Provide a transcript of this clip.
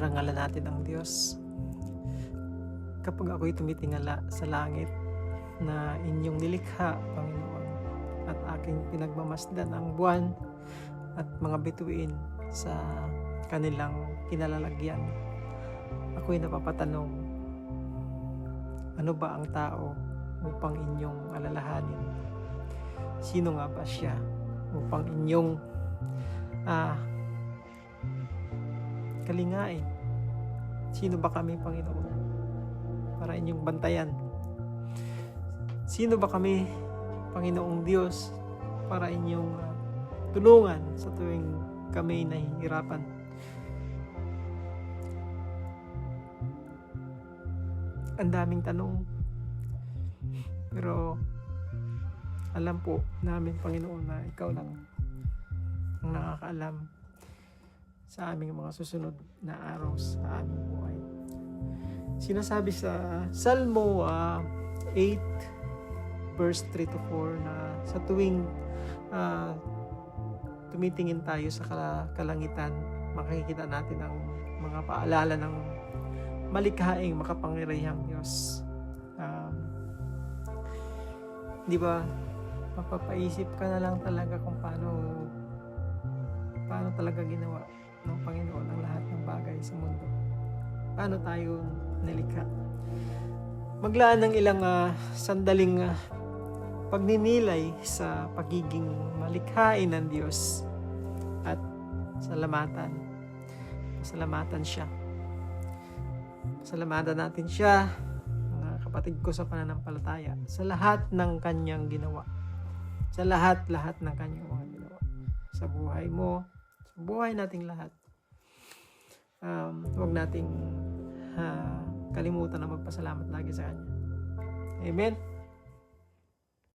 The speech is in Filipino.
Parangalan natin ang Diyos. Kapag ako'y tumitingala sa langit na inyong nilikha, Panginoon, at aking pinagmamasdan ang buwan at mga bituin sa kanilang kinalalagyan, ako'y napapatanong, ano ba ang tao upang inyong alalahanin? Sino nga ba siya upang inyong ah, kalingain? Sino ba kami, Panginoon? Para inyong bantayan. Sino ba kami, Panginoong Diyos, para inyong ah, tulungan sa tuwing kami nahihirapan? Ang daming tanong. Pero alam po namin, Panginoon, na ikaw lang ang nakakaalam sa aming mga susunod na araw sa aming buhay. Sinasabi sa Salmo ah, 8 verse 3 to 4 na sa tuwing ah, tumitingin tayo sa kala- kalangitan, makikita natin ang mga paalala ng malikhaing makapangyarihang Diyos. Um, di ba, mapapaisip ka na lang talaga kung paano paano talaga ginawa ng Panginoon ang lahat ng bagay sa mundo. Paano tayo nilikha. Maglaan ng ilang ah, sandaling ah, pagninilay sa pagiging malikhain ng Diyos at salamatan. Salamatan siya. Salamatan natin siya, mga kapatid ko sa pananampalataya, sa lahat ng kanyang ginawa. Sa lahat-lahat ng kanyang mga ginawa. Sa buhay mo, buhay nating lahat. Um, huwag nating ah, kalimutan na magpasalamat lagi sa Kanya. Amen?